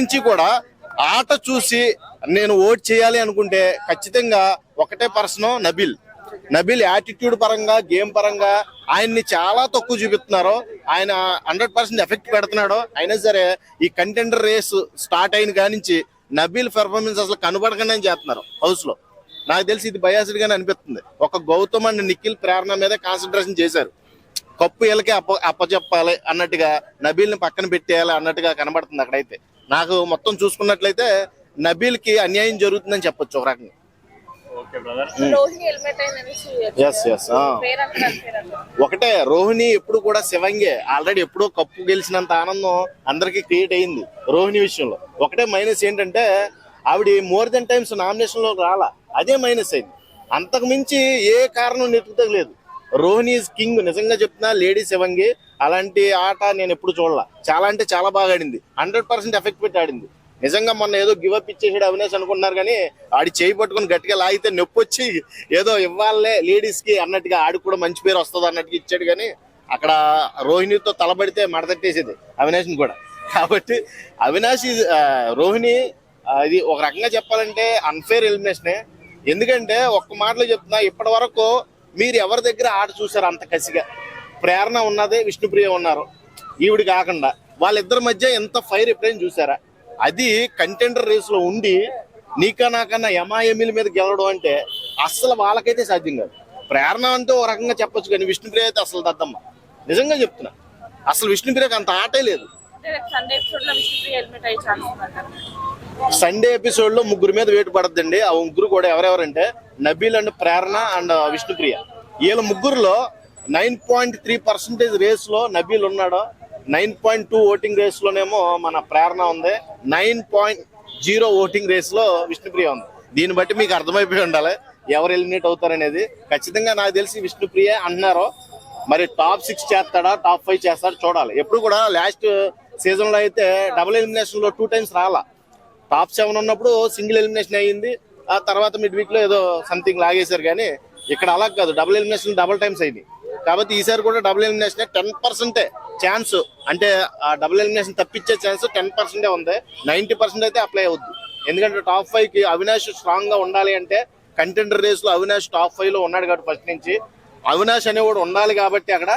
నుంచి కూడా ఆట చూసి నేను ఓట్ చేయాలి అనుకుంటే ఖచ్చితంగా ఒకటే పర్సన్ నబిల్. నబిల్ యాటిట్యూడ్ పరంగా గేమ్ పరంగా ఆయన్ని చాలా తక్కువ చూపిస్తున్నారు. ఆయన హండ్రెడ్ పర్సెంట్ ఎఫెక్ట్ పెడుతున్నాడు. అయినా సరే ఈ కంటెండర్ రేస్ స్టార్ట్ అయిన కానించి నబిల్ పెర్ఫార్మెన్స్ అసలు కనబడకుండా చేస్తున్నారు హౌస్లో. నాకు తెలిసి ఇది బయాసిడ్ గానే అనిపిస్తుంది. ఒక గౌతమ్ అండ్ నిఖిల్ ప్రేరణ మీద కాన్సన్ట్రేషన్ చేశారు. కప్పు వీళ్ళకి అప్ప అప్పచెప్పాలి అన్నట్టుగా నబీల్ని పక్కన పెట్టేయాలి అన్నట్టుగా కనబడుతుంది అక్కడైతే. నాకు మొత్తం చూసుకున్నట్లయితే నబీల్కి అన్యాయం జరుగుతుందని చెప్పొచ్చు ఒక రకంగా. Okay brother. రోహిణి హెల్మెట్ అయిందని ఎస్ ఎస్ ఒకటే రోహిణి ఎప్పుడు కూడా శివంగే. ఆల్రెడీ ఎప్పుడో కప్పు గెలిచినంత ఆనందం అందరికి క్రియేట్ అయింది రోహిణి విషయంలో. ఒకటే మైనస్ ఏంటంటే ఆవిడ మోర్ దెన్ టైమ్స్ నామినేషన్లో రాలా. అదే మైనస్ అయింది. అంతకు మించి ఏ కారణం నెట్టుకుతలేదు రోహిణి కింగ్. నిజంగా చెప్తున్నా లేడీ శివంగి. అలాంటి ఆట నేను ఎప్పుడు చూడలా. చాలా అంటే చాలా బాగా ఆడింది. హండ్రెడ్ పర్సెంట్ ఎఫెక్ట్ పెట్టి ఆడింది. నిజంగా మొన్న ఏదో గివప్ ఇచ్చేసాడు అవినేష్ అనుకున్నారు కానీ ఆడి చేయి పట్టుకుని గట్టిగా లాగితే నొప్పి వచ్చి ఏదో ఇవ్వాలే లేడీస్కి అన్నట్టుగా ఆడికి కూడా మంచి పేరు వస్తుంది అన్నట్టుగా ఇచ్చాడు కానీ అక్కడ రోహిణితో తలబడితే మడతట్టేసేది అవినాష్ని కూడా. కాబట్టి అవినాష్ రోహిణి ఇది ఒక రకంగా చెప్పాలంటే అన్ఫేర్ ఎలిమినేషనే ఎందుకంటే ఒక్క మాటలో చెప్తున్నా ఇప్పటి వరకు మీరు ఎవరి దగ్గర ఆట చూసారు అంత కసిగా? ప్రేరణ ఉన్నదే విష్ణుప్రియ ఉన్నారు. ఈవిడ కాకుండా వాళ్ళిద్దరి మధ్య ఎంత ఫైర్ ఎప్పుడైనా చూసారా? అది కంటెండర్ రేస్లో ఉండి నీకా నాకన్నా ఎమాఎమిల మీద గెలవడం అంటే అస్సలు వాళ్ళకైతే సాధ్యం కాదు. ప్రేరణ అంటే ఒక రకంగా చెప్పొచ్చు కానీ విష్ణుప్రియ అయితే అసలు దద్దమ్మ. నిజంగా చెప్తున్నా. అసలు విష్ణుప్రియకి అంత ఆటే లేదు. సండే ఎపిసోడ్లో ముగ్గురు మీద వేటు పడద్దండి. ఆ ముగ్గురు కూడా ఎవరెవరంటే నబీల్ అండ్ ప్రేరణ అండ్ విష్ణుప్రియ. వీళ్ళ ముగ్గురులో నైన్ పాయింట్ త్రీ పర్సెంటేజ్ రేస్లో నబీల్ ఉన్నాడు. Nine point two voting race లోనేమో మన ప్రేరణ ఉంది. నైన్ పాయింట్ జీరో ఓటింగ్ రేస్లో విష్ణుప్రియ ఉంది. దీన్ని బట్టి మీకు అర్థమైపోయి ఉండాలి ఎవరు ఎలిమినేట్ అవుతారనేది. ఖచ్చితంగా నాకు తెలిసి విష్ణుప్రియ అంటున్నారు. మరి టాప్ సిక్స్ చేస్తాడా టాప్ ఫైవ్ చేస్తాడా చూడాలి. ఎప్పుడు కూడా లాస్ట్ సీజన్లో అయితే డబుల్ ఎలిమినేషన్లో టూ టైమ్స్ రాలా. టాప్ సెవెన్ ఉన్నప్పుడు సింగిల్ ఎలిమినేషన్ అయ్యింది. ఆ తర్వాత మిడ్ వీక్లో ఏదో సంథింగ్ లాగేశారు కానీ ఇక్కడ అలా కాదు. డబుల్ ఎలిమినేషన్ డబుల్ టైమ్స్ అయింది కాబట్టి ఈసారి కూడా డబుల్ ఎలిమినేషన్ టెన్ పర్సెంటే ఛాన్స్. అంటే ఆ డబుల్ ఎలిమినేషన్ తప్పించే ఛాన్స్ టెన్ పర్సెంటే ఉంది. నైన్టీ పర్సెంట్ అయితే అప్లై అవుద్ది. ఎందుకంటే టాప్ ఫైవ్కి అవినాష్ స్ట్రాంగ్గా ఉండాలి అంటే కంటెండర్ రేస్లో అవినాష్ టాప్ ఫైవ్లో ఉన్నాడు కాబట్టి ఫస్ట్ నుంచి. అవినాష్ అనేవాడు ఉండాలి కాబట్టి అక్కడ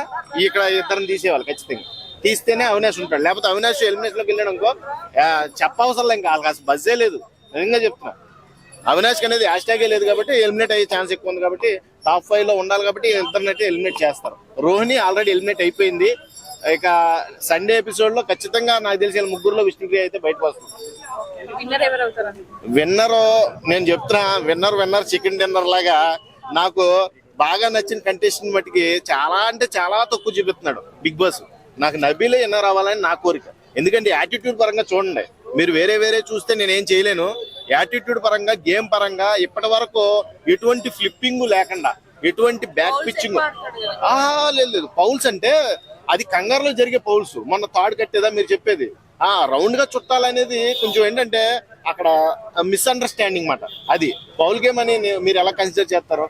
ఇక్కడ ఇద్దరిని తీసేవాళ్ళు ఖచ్చితంగా. తీస్తేనే అవినాష్ ఉంటాడు. లేకపోతే అవినాష్ ఎలిమినేషన్లోకి వెళ్ళాడు అనుకో చెప్పవసరం ఇంకా. అసలు బజ్జే లేదు. నిజంగా చెప్తున్నా. అవినాష్ అనేది హ్యాష్ ట్యాగే లేదు కాబట్టి ఎలిమినేట్ అయ్యే ఛాన్స్ ఎక్కువ ఉంది కాబట్టి టాప్ ఫైవ్లో ఉండాలి కాబట్టి ఇద్దరినైతే ఎలిమినేట్ చేస్తారు. రోహిణి ఆల్రెడీ ఎలిమినేట్ అయిపోయింది. ఇక సండే ఎపిసోడ్లో ఖచ్చితంగా నాకు తెలిసి వీళ్ళ ముగ్గురులో విష్ణుప్రియ అయితే బయటకు వస్తుంది. విన్నర్ నేను చెప్తున్నా విన్నర్ విన్నర్ చికెన్ డిన్నర్ లాగా నాకు బాగా నచ్చిన కంటెస్టెంట్ మట్టికి చాలా అంటే చాలా తక్కువ చూపిస్తున్నాడు బిగ్ బాస్. నాకు నబీలే విన్నర్ అవ్వాలని నా కోరిక. ఎందుకంటే యాటిట్యూడ్ పరంగా చూడండి మీరు వేరే వేరే చూస్తే నేనేం చేయలేను. యాటిట్యూడ్ పరంగా గేమ్ పరంగా ఇప్పటి వరకు ఎటువంటి ఫ్లిప్పింగ్ లేకుండా ఎటువంటి బ్యాక్ పిచ్చింగ్ ఆ లేదు లేదు. పౌల్స్ అంటే అది కంగారులో జరిగే పౌల్స్ మొన్న తాడు కట్టేదా మీరు చెప్పేది. ఆ రౌండ్గా చుట్టాలనేది కొంచెం ఏంటంటే అక్కడ మిస్అండర్స్టాండింగ్ మాట. అది పౌల్ గేమ్ అని మీరు ఎలా కన్సిడర్ చేస్తారు?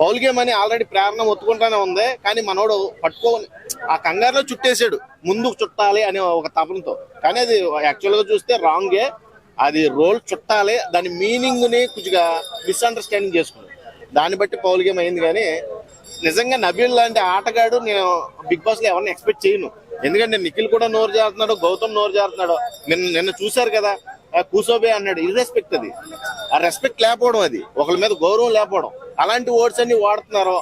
పౌల్ గేమ్ అని ఆల్రెడీ ప్రేరణ ఒత్తుకుంటానే ఉంది కానీ మనోడు పట్టుకోని ఆ కంగారులో చుట్టేసాడు. ముందుకు చుట్టాలి అనే ఒక తపనతో. కానీ అది యాక్చువల్గా చూస్తే రాంగే అది రోల్ చుట్టాలి దాని మీనింగ్ని కొద్దిగా మిస్అండర్స్టాండింగ్ చేసుకున్నాడు దాన్ని బట్టి పౌల్ గేమ్ అయింది కానీ నిజంగా నబీల్ లాంటి ఆటగాడు నేను బిగ్ బాస్లో ఎవరిని ఎక్స్పెక్ట్ చేయను. ఎందుకంటే నిఖిల్ కూడా నోరు జారుతున్నాడు గౌతమ్ నోరు జారుతున్నాడు. నిన్న నిన్న చూశారు కదా కూసోబే అన్నాడు ఇర్రెస్పెక్ట్ అది. ఆ రెస్పెక్ట్ లేకపోవడం అది. ఒకరి మీద గౌరవం లేకపోవడం. అలాంటి వర్డ్స్ అన్ని వాడుతున్నారు.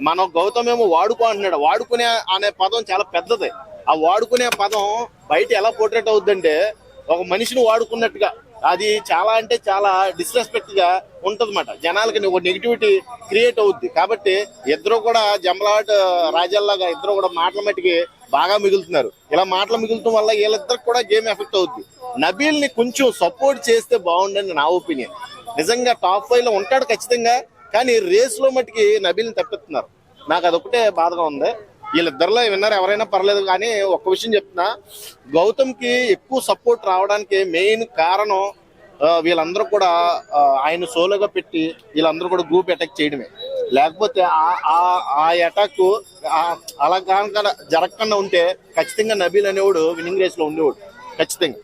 మనం గౌతమ్ ఏమో వాడుకో అంటున్నాడు. వాడుకునే అనే పదం చాలా పెద్దది. ఆ వాడుకునే పదం బయట ఎలా పోర్ట్రేట్ అవుద్దంటే ఒక మనిషిని వాడుకున్నట్టుగా. అది చాలా అంటే చాలా డిస్రెస్పెక్ట్గా ఉంటదన్నమాట. జనాలకి ఒక నెగిటివిటీ క్రియేట్ అవుద్ది. కాబట్టి ఇద్దరు కూడా జంబలాట్ రాజాల్లాగా ఇద్దరు కూడా మాటల మట్టికి బాగా మిగులుతున్నారు. ఇలా మాటలు మిగులుతాం వల్ల వీళ్ళిద్దరికి కూడా గేమ్ ఎఫెక్ట్ అవుద్ది. నబీల్ని కొంచెం సపోర్ట్ చేస్తే బాగుండని నా ఒపీనియన్ నిజంగా టాప్ ఫైవ్లో ఉంటాడు ఖచ్చితంగా కానీ రేస్లో మట్టికి నబీల్ని తప్పిస్తున్నారు నాకు అదొకటే బాధగా ఉంది. వీళ్ళిద్దరిలో విన్నర్ ఎవరైనా పర్లేదు కానీ ఒక్క విషయం చెప్తున్నా. గౌతమ్కి ఎక్కువ సపోర్ట్ రావడానికి మెయిన్ కారణం వీళ్ళందరూ కూడా ఆయన సోలోగా పెట్టి వీళ్ళందరూ కూడా గ్రూప్ అటాక్ చేయడమే. లేకపోతే ఆ- ఆ- ఆ అటాక్ అలా కనుక జరగకుండా ఉంటే ఖచ్చితంగా నబీల్ అనేవాడు విన్నింగ్ రేస్లో ఉండేవాడు. ఖచ్చితంగా.